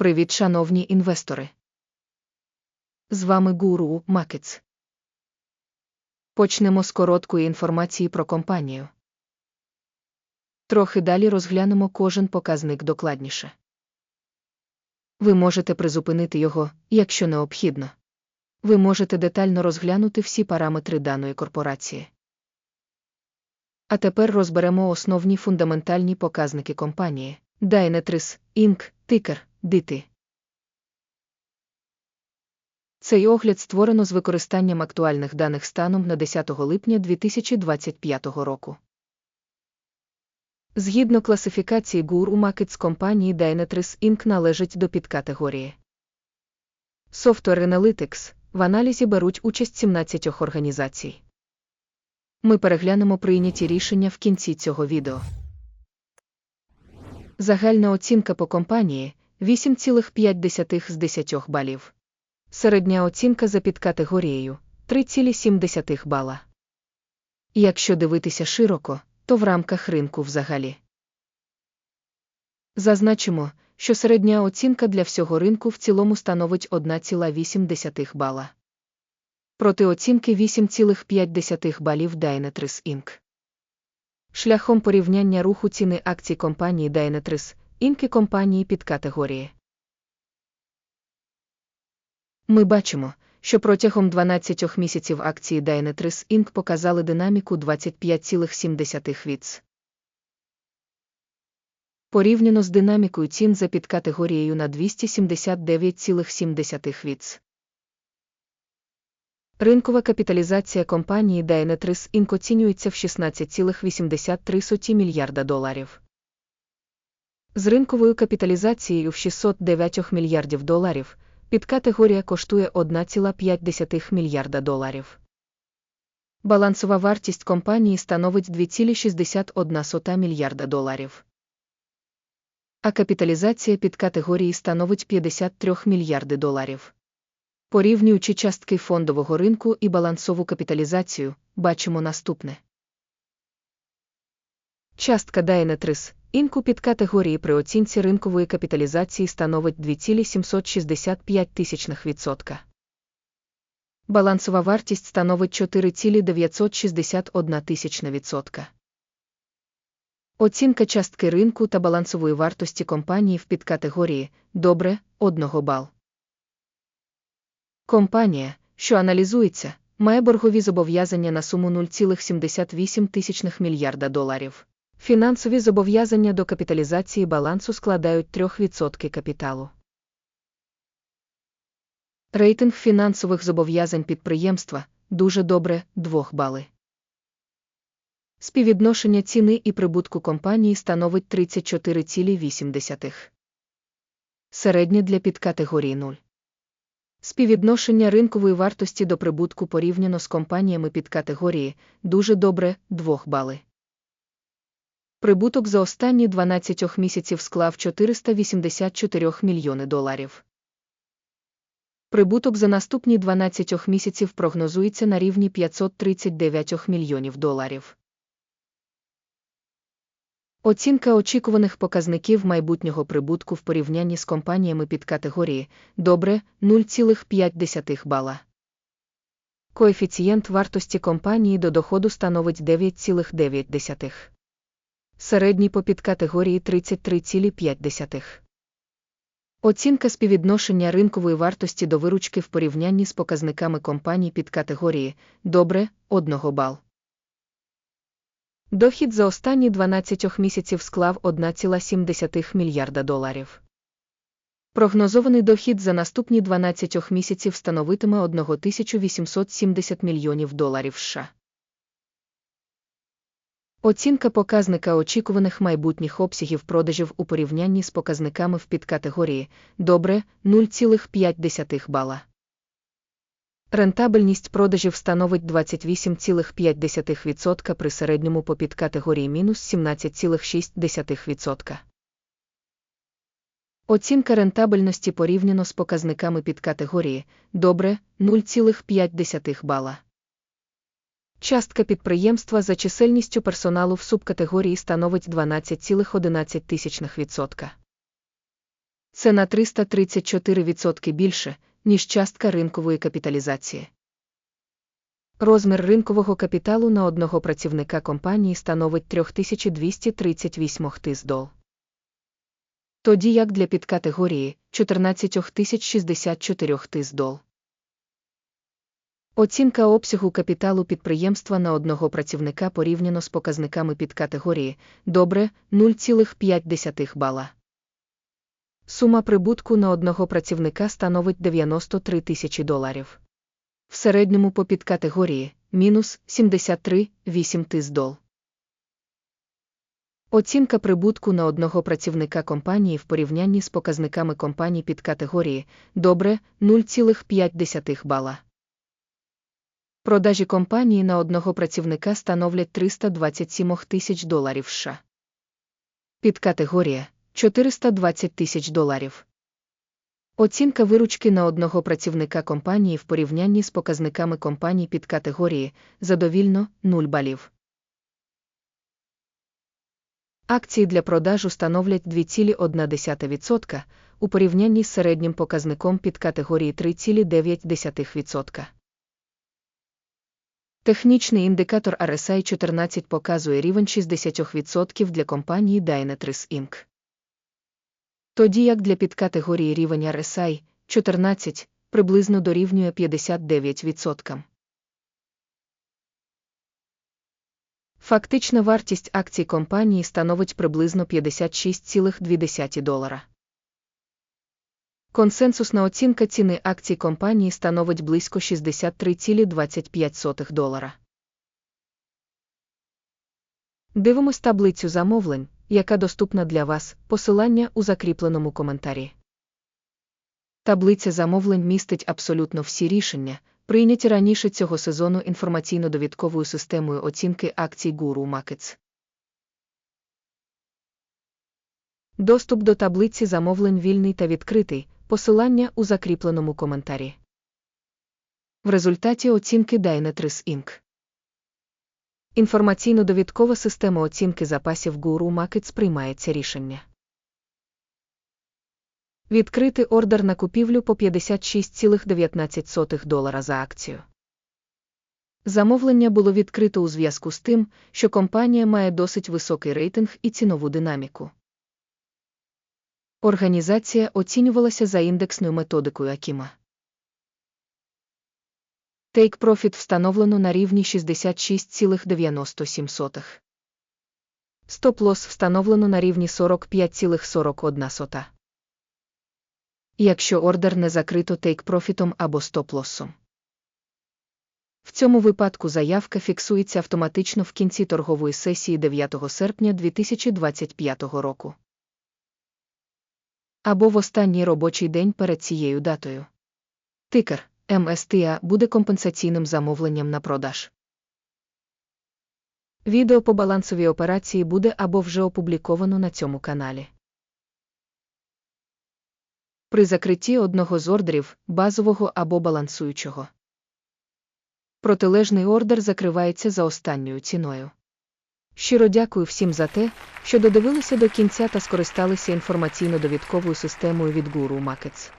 Привіт, шановні інвестори. З вами Гуру Макетс. Почнемо з короткої інформації про компанію. Трохи далі розглянемо кожен показник докладніше. Ви можете призупинити його, якщо необхідно. Ви можете детально розглянути всі параметри даної корпорації. А тепер розберемо основні фундаментальні показники компанії. Dynatrace, Inc., тикер, DITI. Цей огляд створено з використанням актуальних даних станом на 10 липня 2025 року. Згідно класифікації GUR Markets компанії Dynatrace Inc. належить до підкатегорії. Software Analytics в аналізі беруть участь 17 організацій. Ми переглянемо прийняті рішення в кінці цього відео. Загальна оцінка по компанії 8,5 з 10 балів. Середня оцінка за підкатегорією 3,7 бала. Якщо дивитися широко, то в рамках ринку взагалі. Зазначимо, що середня оцінка для всього ринку в цілому становить 1,8 бала. Проти оцінки 8,5 балів Dynatrace Inc. Шляхом порівняння руху ціни акцій компанії Dynatrace Inc. і компанії під категорії. Ми бачимо, що протягом 12 місяців акції Dynatrace Inc. показали динаміку 25,7 віц. Порівняно з динамікою цін за підкатегорією на 279,7 віц. Ринкова капіталізація компанії Dynatrace Inc. оцінюється в 16,83 мільярда доларів. З ринковою капіталізацією в 609 мільярдів доларів підкатегорія коштує 1,5 мільярда доларів. Балансова вартість компанії становить 2,61 мільярда доларів. А капіталізація підкатегорії становить 53 мільярди доларів. Порівнюючи частки фондового ринку і балансову капіталізацію, бачимо наступне. Частка Dynatrace Інку під категорії при оцінці ринкової капіталізації становить 2,765 тисячних відсотка. Балансова вартість становить 4,961 тисячна відсотка. Оцінка частки ринку та балансової вартості компанії в підкатегорії добре 1 бал. Компанія, що аналізується, має боргові зобов'язання на суму 0,78 мільярда доларів. Фінансові зобов'язання до капіталізації балансу складають 3% капіталу. Рейтинг фінансових зобов'язань підприємства дуже добре 2 бали. Співвідношення ціни і прибутку компанії становить 34,8. Середнє для підкатегорії 0. Співвідношення ринкової вартості до прибутку порівняно з компаніями підкатегорії дуже добре 2 бали. Прибуток за останні 12 місяців склав 484 мільйони доларів. Прибуток за наступні 12 місяців прогнозується на рівні 539 мільйонів доларів. Оцінка очікуваних показників майбутнього прибутку в порівнянні з компаніями під категорії добре 0,5 бала. Коефіцієнт вартості компанії до доходу становить 9,9. Середній по підкатегорії 33,5. Оцінка співвідношення ринкової вартості до виручки в порівнянні з показниками компаній під категорії добре 1 бал. Дохід за останні 12 місяців склав 1,7 мільярда доларів. Прогнозований дохід за наступні 12 місяців становитиме 1870 мільйонів доларів США. Оцінка показника очікуваних майбутніх обсягів продажів у порівнянні з показниками в підкатегорії добре 0,5 бала. Рентабельність продажів становить 28,5% при середньому по підкатегорії мінус 17,6%. Оцінка рентабельності порівняно з показниками підкатегорії добре 0,5 бала. Частка підприємства за чисельністю персоналу в субкатегорії становить 12,11%. Це на 334% більше, ніж частка ринкової капіталізації. Розмір ринкового капіталу на одного працівника компанії становить 3238 тис дол. Тоді як для підкатегорії 14064 тис дол. Оцінка обсягу капіталу підприємства на одного працівника порівняно з показниками підкатегорії добре 0,5 бала. Сума прибутку на одного працівника становить 93 тисячі доларів. В середньому по підкатегорії мінус 73,8 тис дол. Оцінка прибутку на одного працівника компанії в порівнянні з показниками компаній підкатегорії добре 0,5 бала. Продажі компанії на одного працівника становлять 327 тисяч доларів США. Підкатегорія 420 тисяч доларів. Оцінка виручки на одного працівника компанії в порівнянні з показниками компаній підкатегорії задовільно 0 балів. Акції для продажу становлять 2,1% у порівнянні з середнім показником підкатегорії 3,9%. Технічний індикатор RSI 14 показує рівень 60% для компанії Dynatrace Inc. Тоді як для підкатегорії рівень RSI 14 приблизно дорівнює 59%. Фактична вартість акцій компанії становить приблизно 56,2 долара. Консенсусна оцінка ціни акцій компанії становить близько 63,25 долара. Дивимось таблицю замовлень, яка доступна для вас, посилання у закріпленому коментарі. Таблиця замовлень містить абсолютно всі рішення, прийняті раніше цього сезону інформаційно-довідковою системою оцінки акцій Guru Markets. Доступ до таблиці замовлень вільний та відкритий, посилання у закріпленому коментарі. В результаті оцінки Dynatrace Inc. Інформаційно-довідкова система оцінки запасів Guru Markets приймається рішення. Відкрити ордер на купівлю по 56,19 долара за акцію. Замовлення було відкрито у зв'язку з тим, що компанія має досить високий рейтинг і цінову динаміку. Організація оцінювалася за індексною методикою Акіма. Take Profit встановлено на рівні 66,97. Стоп-лосс встановлено на рівні 45,41. Якщо ордер не закрито Take Profit або стоп-лоссом. В цьому випадку заявка фіксується автоматично в кінці торгової сесії 9 серпня 2025 року. Або в останній робочий день перед цією датою. Тикер МСТА буде компенсаційним замовленням на продаж. Відео по балансовій операції буде або вже опубліковано на цьому каналі. При закритті одного з ордерів, базового або балансуючого. Протилежний ордер закривається за останньою ціною. Щиро дякую всім за те, що додивилися до кінця та скористалися інформаційно-довідковою системою від Guru Markets.